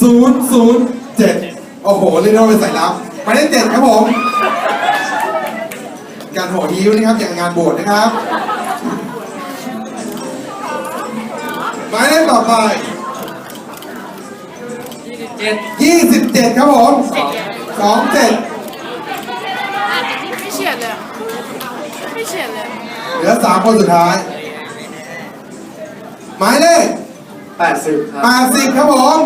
ศูนย์ศูนย์เจ็ดโอ้โหเรียกได้ว่าเป็นสายลับหมายเลขเจ็ดครับผม การโหหิ้วนะครับอย่างงานโบสถ์นะครับหมายเลขต่อไป เจ็ด27 ครับผม27ไม่เฉียดเลยอะไม่เฉียดเลย เหลือ3คนสุดท้าย หมายเลขแปดสิบครับ 80 ครับผม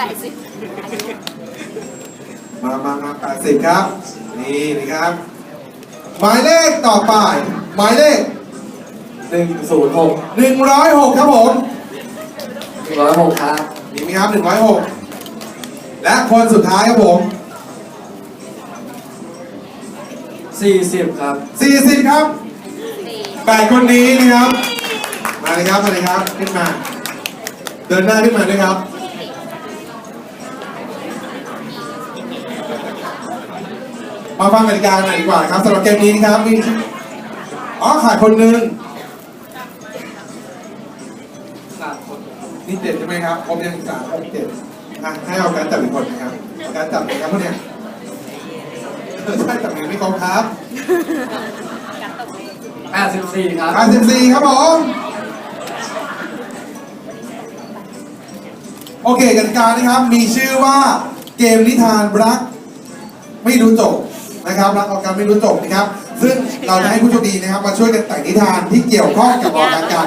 แต่สิมามามา80ครับ นี่นะครับ หมายเลขต่อไป หมายเลขหนึ่งศูนย์หก106ครับผมหนึ่งร้อยหกครับ มีไหมครับ106และคนสุดท้ายครับผมสี่สิบครับ40ครับ8คนนี้นะครับ มาเลยครับ มาเลยครับ ขึ้นมา เดินหน้าขึ้นมาด้วยครับ มาฟังกติกากันหน่อยดีกว่าครับสำหรับเกมนี้นะครับมีอ๋อขาดคนหนึ่งนี่เจ็ดใช่ไหมครับครบยังสามครบเจ็ดอะให้เอาการจับอีกคนนะครับเอาการจับหน่อยครับพวกเนี้ยเออใช่จับหนึ่งไม่ครบครับแปดสิบสี่ครับ84ครับผมโอเคกติกานะครับ มีชื่อว่าเกมนิทานรัก ไม่รู้จบ นะครับรักออกกันไม่รู้จบนะครับ ซึ่งเราจะให้ผู้โชคดีนะครับมาช่วยกันแต่งนิทานที่เกี่ยวข้องกับออกอากาศ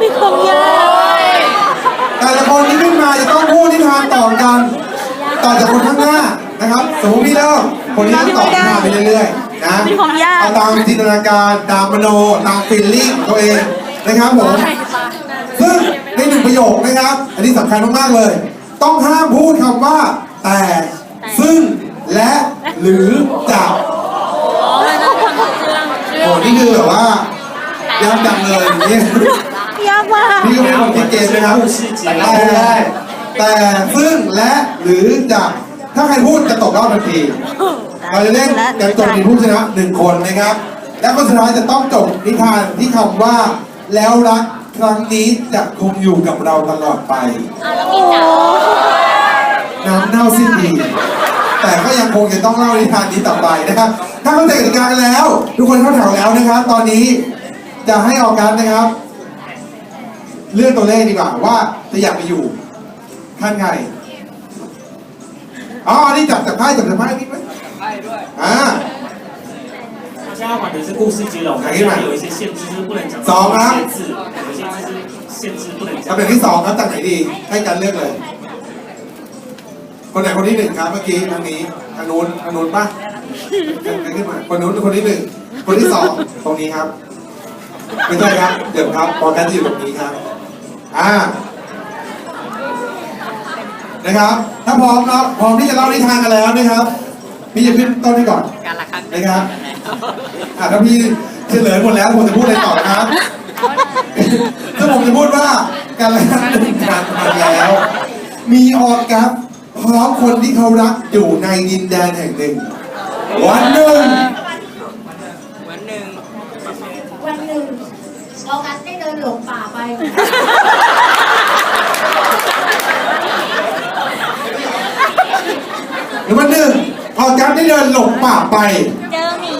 มีความยากแต่ละคนที่ขึ้นมาจะต้องพูดนิทานต่อกันต่อจากคนข้างหน้านะครับ สมมติพี่เริ่มคนนี้ต้องตอบนิทานไปเรื่อยๆนะมีความยากเอาตามจินตนาการตามมโนตามฟีลลิ่งของตัวเองนะครับผมซึ่งในหนึ่งประโยคนะครับ อันนี้สำคัญมากๆเลย ต้องห้ามพูดคำว่าแต่ซึ่ง และหรือจะโอ้นี่คือแบบว่ายากจังเลยนี่ยากมากนี่ก็เป็นคนที่เกมนะครับแต่แต่ละคนได้แต่ซึ่งและหรือจะถ้าใครพูดจะตกรอบทันที เราจะเล่นกันจบมีผู้ชนะหนึ่งคนนะครับ และคนสุดท้ายจะต้องจบนิทานที่คำว่า แล้วรักครั้งนี้จะคงอยู่กับเราตลอดไป น้ำเน่าสิ้นดี แต่ก็ยังคงจะต้องเล่านิทานนี้ต่อไปนะครับ ถ้าเข้าใจกติกากันแล้ว ทุกคนเข้าแถวแล้วนะครับ ตอนนี้จะให้ออกกันนะครับ เลือกตัวเลขดีกว่าว่าจะอยากไปอยู่ท่านไงอ๋อนี่จับจับไพ่จับจับไพ่นี่ไหม ใช่ด้วย อ่า 大家玩的是故事接龙，哪一版有一些限制，就是不能讲走啊到一些字，有一些字是限制不能讲 ตำแหน่งที่สองครับจากไหนดี ให้กันเลือกเลย คนไหนคนที่หนึ่งครับเมื่อกี้ทางนี้ทางนู้นทางนู้นป่ะใครขึ้นมาคนนู้นคนที่หนึ่งคนที่สองตรงนี้ครับไม่ใช่ครับ เดี๋ยวครับปอแกนจะอยู่ตรงนี้ครับ อ่า นะครับ ถ้าพร้อมแล้วพร้อมที่จะเล่านิทานกันแล้วนะครับพี่จะขึ้นต้นให้ก่อนการละครั้งนะครับอะถ้าพี่เฉลยหมดแล้วผมจะพูดอะไรต่อนะครับถ้าผมจะพูดว่าการละครั้งหนึ่งผ่านมาแล้ว มีออกัสพ ร้อมคนที่เขารักอยู่ในดินแดนแห่งหนึ่ง วันหนึ่งวันหนึ่งวันหนึ่งออกัสได้เดินหลงป่าไป หรือวันหนึ่งออกัสได้เดินหลงป่าไป เจอหมี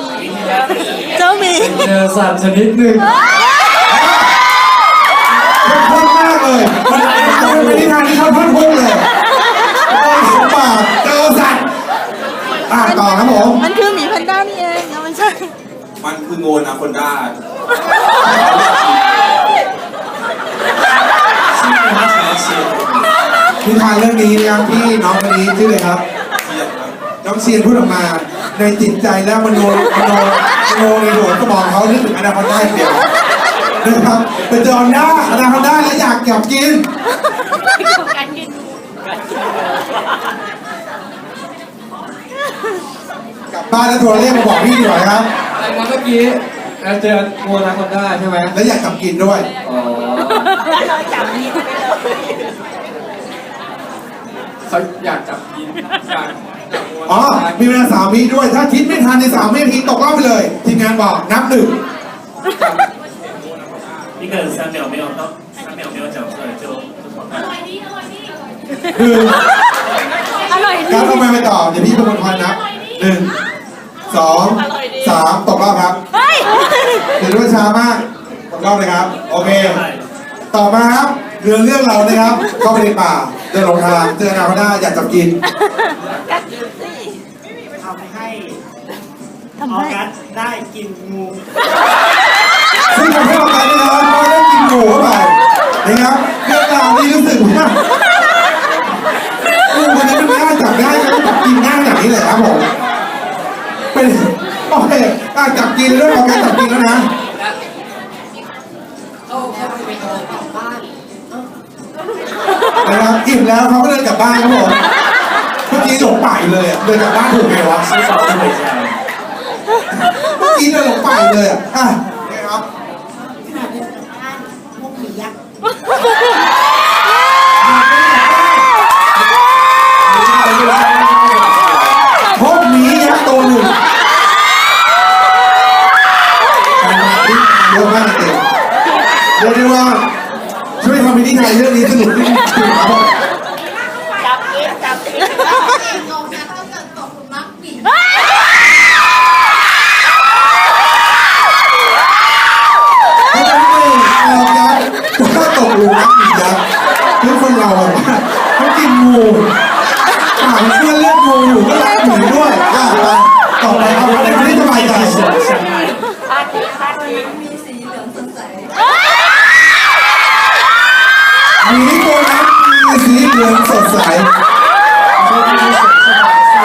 เจ้าหมีเจอสัตว์ชนิดหนึ่ง งูนาคนด้าชื่อมันแฉเฉียดนิทานเรื่องนี้นะพี่น้องคนนี้ชื่ออะไครับ เฉียดครับน้องเซียนพูดออกมาในจิตใจแล้วมันโนมันโนมันโนในหัวก็บอกเขานึกถึงอนาคอนด้าอย่างเดียวนะครับเปเจออนาอนาคอนด้าแล้วอยากอยากกิการกินกลับบ้านแล้วโทรเรียกมาบอกพี่หน่อยครับ อะไรนะเมื่อกี้เราเจอโมนาคอนด้าใช่ไหม แล้วอยากกลับกินด้วย อ๋อ เราจับมีไปเลย เขาอยากจับกินอยากจับโมนา อ๋อ คอนด้า มีเวลาสามวิด้วย ถ้าคิดไม่ทันในสามวินาทีตกรอบไปเลย ทีมงานบอกนับหนึ่ง 一个人三秒没有到，三秒没有讲出来就就淘汰。 หนึ่ง อร่อยดี การเอาไปไปต่อเดี๋ยวพี่เป็นคนคอยนับหนึ่งสอง สามตกรอบครับเฮ้ยเดี๋ยวด้วยช้ามากตกรอบเลยครับ โอเค ต่อมาครับเรือเรื่องเรานะครับ เข้าไปในป่าเดินหลงทางเจอนาคาด้าอยากจับกินกัดกินสิทำให้ทำออไมกัสได้กินงูซึ่งทำให้เราไปนะครับเพราะได้กินหมูเข้าไปนะครับเรื่องราวนี้รู้สึกว่างูคนนี้มันน่าจับได้ก็จับกินง่ายอย่างนี้เลยครับผมเป็น โอเคอะจับกินเรื่องของการจับกินแล้วนะเอาแไปเป็นกลับบ้านนะครับอิ่มแล้วเขาก็เดินกลับบ้านครับผมเมื่อกี้หลงไปเลยอะเดินกลับบ้านถูกไหมวะซื้อสองคนใช่เมื่อกี้เดินหลงไปเลยอะอะนะครับขนาดเดินกลับบ้านพวกหมียักษ์ ช่ว สดใสยิ้มสดใส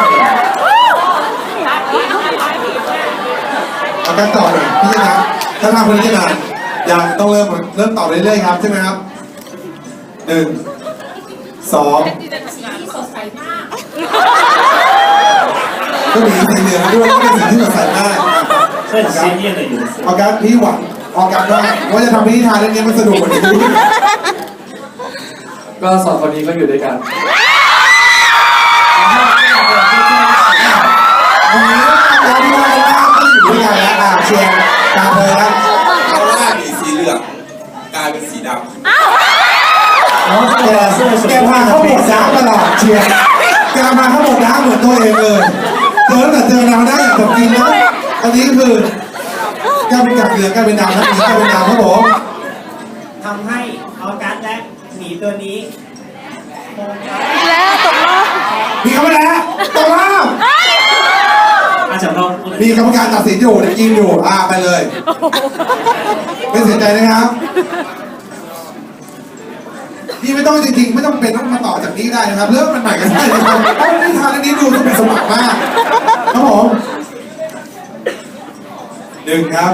อากันต่อหน่อยพี่นะครับถ้าทำคนนี้ขนาดยางต้องเริ่มเริ่มต่อเรื่อยๆครับใช่ไหมครับหนึ่งสองสดใสมากก็มีสีเหลืองด้วยก็เป็นสีที่สดใสมากใช่สีเงี้ยเลยอยู่ออกัสพี่หวังออกัสว่าว่าจะทำพิธีทานเรื่องนี้มันสนุกกว่านี้ ก็สองคนนี้ก็อยู่ด้วยกันร่าแก็อยู่ด้วยกันเชีนสีเหลืองกายเป็นสีดำน้องเธอเสื้อแกพาเขาหมดน้ำตลอดเชียร์แกมาเขาหมดน้ำเหมือนตัวเองเลยเจอแต่เจอเราได้อย่างแบบกินนะอันนี้คือแกเป็นกับเหลืองแกเป็นดำแล้ะแกเป็นดำครับผมีกรรมการตัดสินอยู่เดี๋ยวยิงอยู่อ่าไปเลย ไม่เสียใจนะครับพี่ไม่ต้องจริงๆไม่ต้องเป็นต้องมาต่อจากนี้ได้นะครับ เริ่มมันใหม่กันได้เลยครับนี่ทานองนี้ดูต้องเป็นสมัครมากครับผมหนึ่งครับ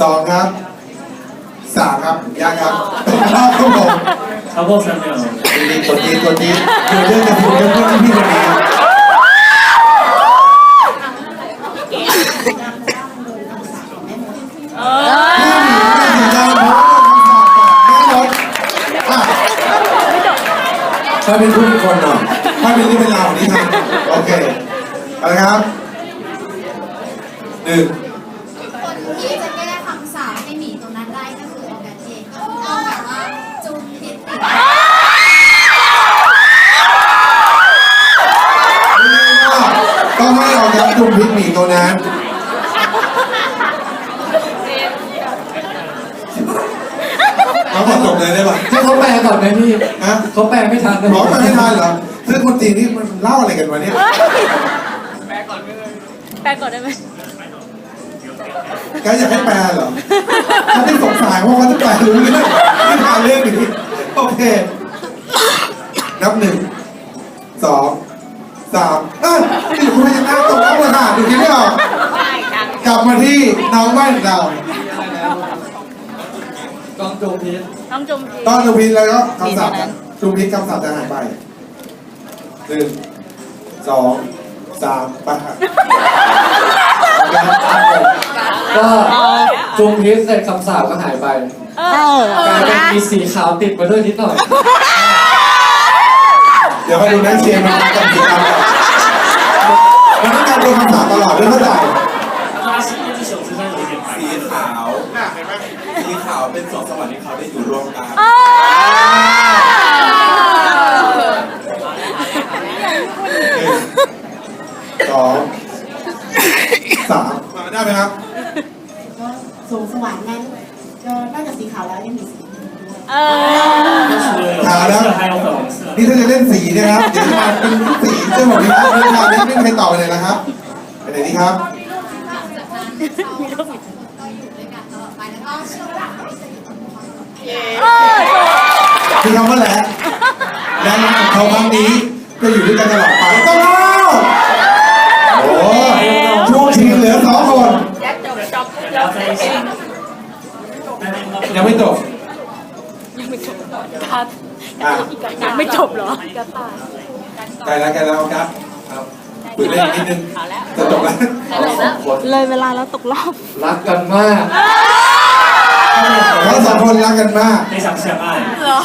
สองครับสามครับยากครับรอบครับผม 사법 설 명. ตัวนี้ตัวนี้ตันี้เรื่องจะถึงเรื่องที่พี่คนนี้ ถ้าเป็นผู้คนเนาะถ้าเป็นนี่เป็นเรานี่ทำโอเคอาละครับหนึ่งคนที่จะแก้คำสาปให้หมีตัวนั้นได้ก็คือออกกันเองก็คือเอาแบบว่าจุ่มพิษติดต้องให้เรายัดจุ่มพริกหมี่ตัวนั้นเราขอจบเลยได้ป่ะ ให้เขาแปลก่อน ไหมพี่ฮะเขาแปลไม่ทันนะหมอแปลไม่ทันเหรอซึ่งคนจีนนี่มันเล่าอะไรกันวะเนี่ยแปลก่อนได้ไหมแกอยากให้แปลเหรอถ้าที่สงสัยว่าเขาจะแปลรู้เรื่องที่ทานเรื่องนี้โอเคนับหนึ่งสองสามเอ้ยนี่คุณพยัญชนะตกแล้วเลยค่ะดูคิดไม่ออกกลับมาที่น้องบ้านเรากองโจมพีช ต้องจุ่มพีตอนจุพินแล้วก็คำศัพท์จุพินคำศัพท์จะหายไปหนึ่งสองสามไปครับก็จงพีชเสร็จคำสาปก็หายไปเออเอกลาอยเป็นนะมีสีขาวติดมาด้วยนิดหน่อย เดี๋ยวไปดูนักเชียร์มันกันกี่คำมันต้องการตัวคำศัพท์ตลอดไม่เข้าใจ他 สีขาวเป็นสองสวรรค์ที่เขาได้อยู่ร่วมกันสองสามมาได้ไหมครับ ก็สูงสวรรค์นั้นก็นอกจากสีขาวแล้วยังมีสีอื่นด้วแล้ว นี่ถ้าจะเล่นสีนะครับเดี๋ยวจะมาเป็นสีเจ้าหมดนี้ครับเล่นมาเล่นไม่มีรต่อเลยนะครับไปไหนดีครับ มีโรค คือคำว่าแหละแล้วขอเขาครั้งนี้จะอยู่ด้วยกันตลอดไปต้องเล่าโอ้ช่วงชิงเหลือสองคนยังไม่จบยังไครับอะยังไม่จบเหรอไกล้แล้วใกล้แล้วครับครับฝึกเล่นนิดนึงจะจบแล้ว เลยเวลาแล้วตกรอบ รักกันมาก ทั้งสองคนรักกันมากในสัมเสียงอะเหรอ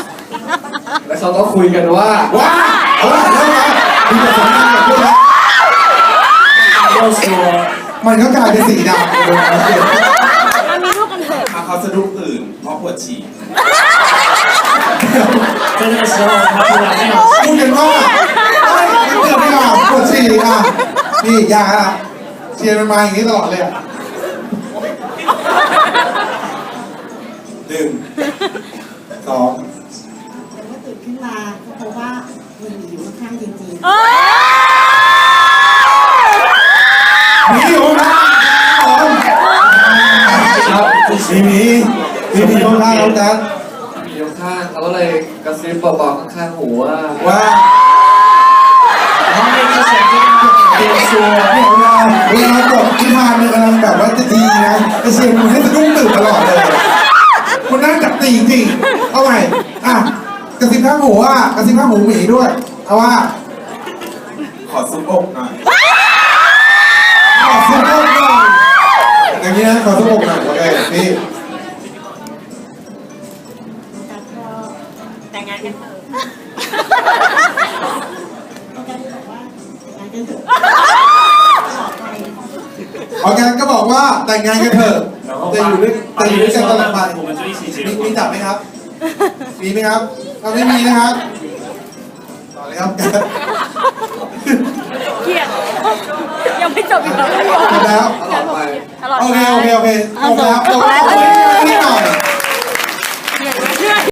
แล้วเขาก็คุยกันว่าว้าวเออแล้วไงมีประสบการณ์กับเพื่อนแล้วโลสัวมันก็กลายเป็นสีดำเลยมันมีลูกกันเถอะเขาสะดุ้งตื่นเพราะปวดฉี่ก็จะชอบครับคุณแม่พูดกันว่าไม่เกือบไม่ออกปวดฉี่อะนี่ยาอะเชียร์มันมาอย่างนี้ตลอดเลยอะ นึ่งสองแต่ว่าตื่นขึ้นมาก็เพราะว่ามันมีอยู่ข้างจริงๆ หมีอยู่ข้างครับมีหมีมีหมีอยู่ข้างน้วงแจ๊คมีอยู่ข้างเขาเลยกระซิบบอกๆข้างหูว่าว่าเขาไม่ใช่เสียงเดียวซัวเวลาเวลากดขึ้นมามันกำลังแบบว่าจะดีนะแต่เสียงมันให้สะดุ้งตื่นตลอดเลย ระซิบข้างหูอะกระซิบข้างหูหมีด้วยเอาว่า ขอซุบอกหน่อย ขอซุบอกหน่อยอย่างเงี้ยขอซุบอกหน่อยโอเคนี่แล้วกแต่งงานกันเถอะแก็บอกว่าแต่งงานกันเถอะอออร์แนก็บอกว่าแต่งงานกันเถอะจะอยู่ด้วยจะอยู่ด้วยกันตลอดไปมีจับไหมครับ มีไหมครับ เราไม่มีนะครับต่อเลยครับเครียดยังไม่จบอีกเหรอจบแล้วตลอดไปตลอดโอไปเคโอเคโอเคจบแล้วจบแล้วนิดหน่อย